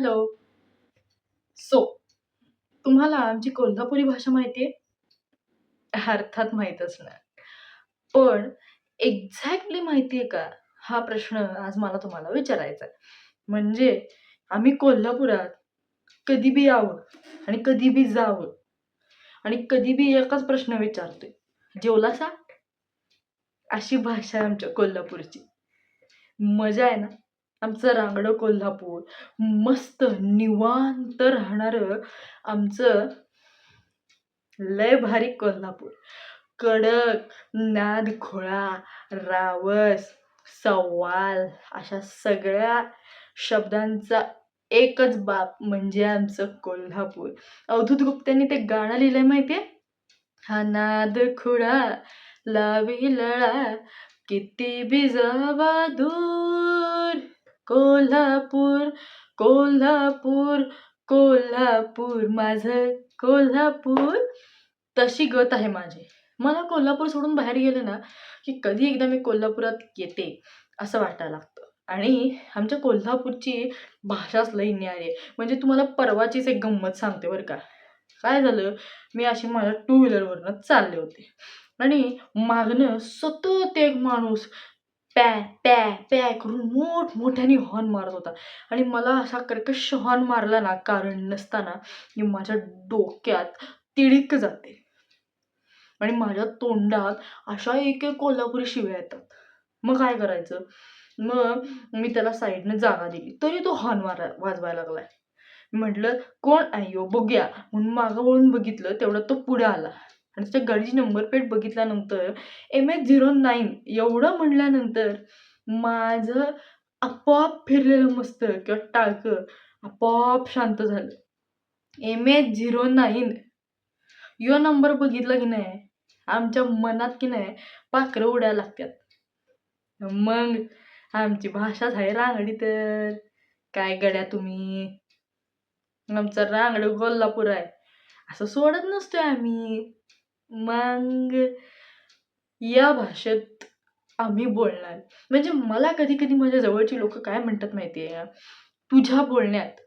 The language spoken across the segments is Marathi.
हॅलो. सो, तुम्हाला आमची कोल्हापुरी भाषा माहिती आहे? अर्थात माहीतच नाही. पण एक्झॅक्टली माहिती आहे का? हा प्रश्न आज मला तुम्हाला विचारायचा आहे. म्हणजे आम्ही कोल्हापुरात कधी बी यावं आणि कधी बी जावं आणि कधी बी एकच प्रश्न विचारतोय, "जेवलासा?" अशी भाषा आहे आमच्या कोल्हापूरची. मजा आहे ना? आमचं रांगडं कोल्हापूर, मस्त निवांत राहणारं आमचं लय भारी कोल्हापूर. कडक, नादखुळा, रावस, सवाल अशा सगळ्या शब्दांचा एकच बाप म्हणजे आमचं कोल्हापूर. अवधूत गुप्त्यांनी ते गाणं लिहिलंय माहिती आहे? हा नादखुळा लावी लळा, किती बी जावा दूर. कोल्हापूर, कोल्हापूर, कोल्हापूर माझं कोल्हापूर. तशी गत आहे माझी. मला कोल्हापूर सोडून बाहेर गेले ना, की कधी एकदा मी कोल्हापुरात येते असं वाटायला लागतं. आणि आमच्या कोल्हापूरची भाषाच लई न्यारी आहे. म्हणजे तुम्हाला परवाचीच एक गंमत सांगते बरं का. काय झालं, मी अशी माझ्या टू व्हीलरवरनं चालले होते आणि मागणं सतत एक माणूस प्या, प्या, प्या करून मोठमोठ्याने हॉर्न मारत होता आणि मला असा कर्कश हॉर्न मारला ना कारण नसताना, की माझ्या डोक्यात तिडीक जाते आणि माझ्या तोंडात अशा एक एक कोल्हापुरी शिव्या येतात. मग काय करायचं? मग मी त्याला साईडनं जागा दिली. तरी तो हॉर्न मारा वाजवायला लागलाय. म्हटलं, "कोण आहे बघूया." म्हणून मागं वळून बघितलं, तेवढं तो पुढे आला आणि त्याच्या गाडीची नंबर प्लेट बघितल्यानंतर एम-एच-09 एवढं म्हटल्यानंतर माझं आपोआप फिरलेलं मस्त किंवा टाळकं आपोआप शांत झालं. एम एच झिरो नाईन यो नंबर बघितला की नाही, आमच्या मनात की नाही पाखरं उडायला लागतात. मग आमची भाषाच आहे रांगडी तर. काय गड्या तुम्ही. आमचं रांगडं कोल्हापूर आहे. असं सोडत नसतोय आम्ही. मग या भाषेत आम्ही बोलणार. म्हणजे मला कधी-कधी माझ्या जवळची लोकं काय म्हणतात माहिती आहे का? तुझ्या बोलण्यात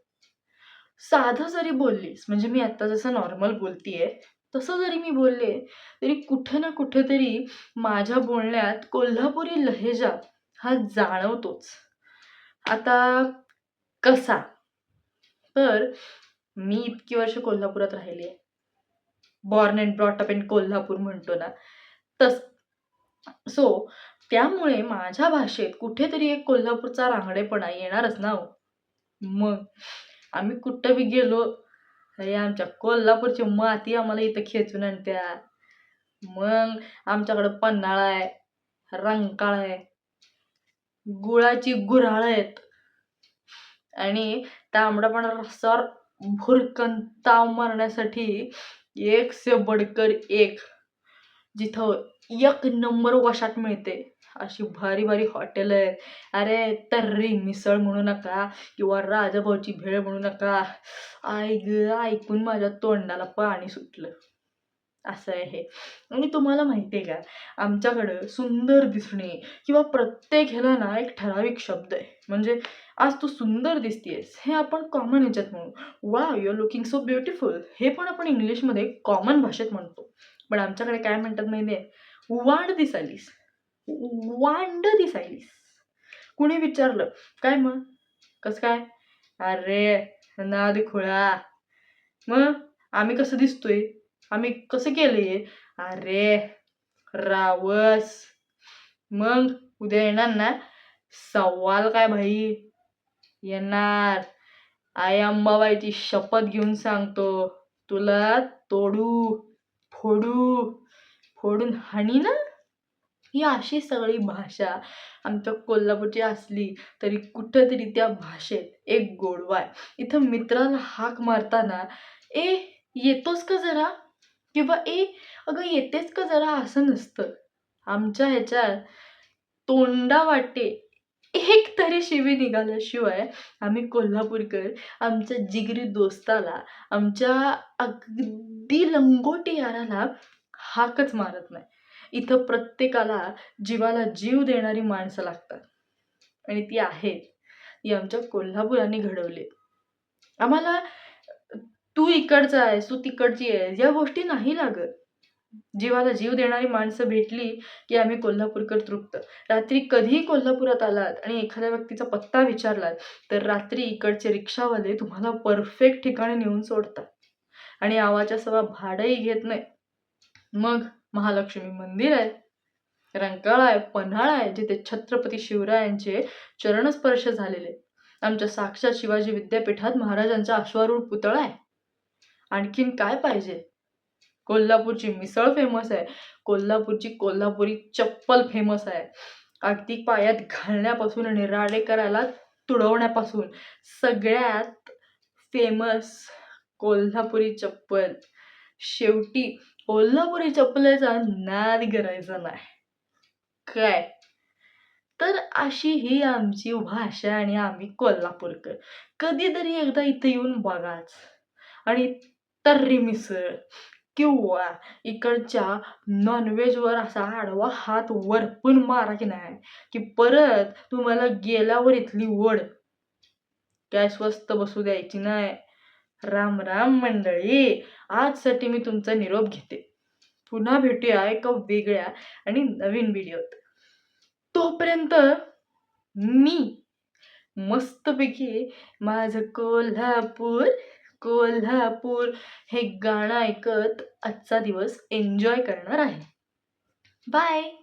साधं जरी बोललीस, म्हणजे मी आत्ता जसं नॉर्मल बोलतीये, तसं जरी मी बोलले, तरी कुठे ना कुठेतरी माझ्या बोलण्यात कोल्हापुरी लहेजा हा जाणवतोच. आता कसा? तर मी इतकी वर्ष कोल्हापुरात राहिली आहे. Born and brought up in Kolhapur म्हणतो ना, तस सो त्यामुळे माझ्या भाषेत कुठेतरी एक कोल्हापूरचा रांगडेपणा येणारच ना हो. मग आम्ही कुठं बी गेलो, अरे आमच्या कोल्हापूरची माती आम्हाला इथं खेचून आणत्या. मग आमच्याकडं पन्हाळा आहे, रंकाळ आहे, गुळाची गुऱ्हाळ आहेत आणि तांबडा रस्त्यावर भुरकन ताव मारण्यासाठी एक से बढकर एक जिथं एक नंबर वशात मिळते, अशी भारी-भारी हॉटेल आहेत. अरे तर्री मिसळ म्हणू नका किंवा राजाभाऊची भेळ म्हणू नका. आई ग ऐकून माझ्या तोंडाला पाणी सुटलं. असं आहे हे. आणि तुम्हाला माहिती आहे का, आमच्याकडं सुंदर दिसणे किंवा प्रत्येक ह्याला ना एक ठराविक शब्द आहे. म्हणजे आज तू सुंदर दिसतेस हे आपण कॉमन ह्याच्यात म्हणू. वा you are looking so beautiful. हे पण आपण इंग्लिशमध्ये कॉमन भाषेत म्हणतो. पण आमच्याकडे काय म्हणतात माहिती आहे? वांड दिसायलीस. वांड दिसायलीस. कुणी विचारलं, "काय मग? कसं काय?" "अरे नादखुळा." "मग आम्ही कसं दिसतोय? आम्ही कसं केलंय?" "अरे रावस." "मग उद्या येणार ना?" सवाल काय भाई." "येणार. आई अंबाबाईची शपथ घेऊन सांगतो, तुला तोडू, फोडू, फोडून हाणी ना ही अशी सगळी भाषा आमच्या कोल्हापूरची असली, तरी कुठंतरी त्या भाषेत एक गोडवा आहे. इथं मित्राला हाक मारताना, "ए येतोस का जरा?" किंवा "ए अगं येतेस का जरा?" असं नसतं. आमच्या ह्याच्यात तोंडा वाटे एक तरी शिवी निघाल्याशिवाय आम्ही कोल्हापूरकर आमच्या जिगरी दोस्ताला, आमच्या अगदी लंगोटी याराला हाकच मारत नाही. इथं प्रत्येकाला जीवाला जीव देणारी माणसं लागतात आणि ती आहेत. ती आमच्या कोल्हापुराने घडवली आम्हाला तू इकडचा आहेस तू तिकडची आहेस या गोष्टी नाही लागत जीवाला जीव देणारी माणसं भेटली की आम्ही कोल्हापूरकर तृप्त. रात्री कधीही कोल्हापुरात आलात आणि एखाद्या व्यक्तीचा पत्ता विचारलात तर रात्री इकडचे रिक्षावाले तुम्हाला परफेक्ट ठिकाणी नेऊन सोडतात. आणि आवाच्या सवा भाडंही घेत नाही. मग महालक्ष्मी मंदिर आहे रंकाळा आहे पन्हाळा आहे जिथे छत्रपती शिवरायांचे चरणस्पर्श झालेले. आमच्या साक्षात शिवाजी विद्यापीठात महाराजांचा अश्वारूढ पुतळा आहे. आणखीन काय पाहिजे? कोल्हापूरची मिसळ फेमस आहे. कोल्हापूरची कोल्हापुरी चप्पल फेमस आहे. अगदी पायात घालण्यापासून आणि राडे करायला तुडवण्यापासून सगळ्यात फेमस कोल्हापुरी चप्पल. शेवटी कोल्हापुरी चप्पलेचा नाद करायचा नाही. काय? तर अशी ही आमची भाषा आणि आम्ही कोल्हापूरकर. कधीतरी एकदा इथं येऊन बघाच. आणि तर्री मिसळ. किंवा इकडच्या नॉनव्हेजवर असा आडवा हात वरपून मारा की नाही की परत तुम्हाला गेल्यावर इथली वड काय स्वस्त बसू द्यायची नाही. राम राम मंडळी आजसाठी मी तुमचा निरोप घेते. पुन्हा भेटूया एका वेगळ्या आणि नवीन व्हिडिओत. तोपर्यंत मी मस्तपैकी माझं कोल्हापूर कोल्हापूर हे गाणं ऐकत आजचा दिवस एन्जॉय करणार आहे. बाय!